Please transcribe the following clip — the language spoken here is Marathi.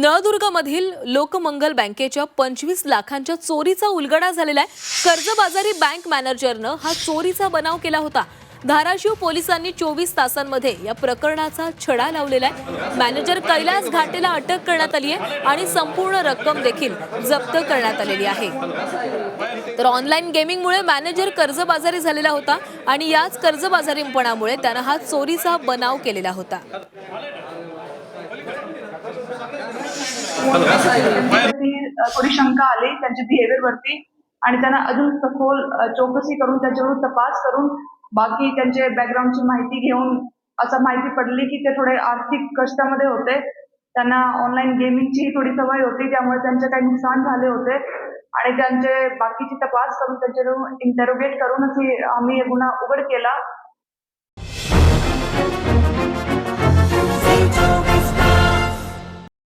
नळदुर्गमधील लोकमंगल बँकेच्या पंचवीस लाखांच्या चोरीचा उलगडा झालेला आहे. कर्जबाजारी बँक मॅनेजरनं हा चोरीचा बनाव केला होता. धाराशिव पोलिसांनी चोवीस तासांमध्ये या प्रकरणाचा छडा लावलेला आहे. मॅनेजर कैलास घाटेला अटक करण्यात आली आहे आणि संपूर्ण रक्कम देखील जप्त करण्यात आलेली आहे. तर ऑनलाईन गेमिंगमुळे मॅनेजर कर्जबाजारी झालेला होता आणि याच कर्जबाजारीपणामुळे त्यानं हा चोरीचा बनाव केलेला होता. थोडी शंका आली त्यांच्या बिहेवियर वरती आणि त्यांना अजून सखोल चौकशी करून त्यांच्यावर तपास करून बाकी त्यांचे बॅकग्राऊंडची माहिती घेऊन असं माहिती पडली की ते थोडे आर्थिक कष्टामध्ये होते. त्यांना ऑनलाईन गेमिंगची थोडी सवय होती त्यामुळे त्यांचे काही नुकसान झाले होते. आणि त्यांचे बाकीची तपास करून त्यांच्याकडून इंटरोगेट करून आम्ही गुन्हा उघड केला.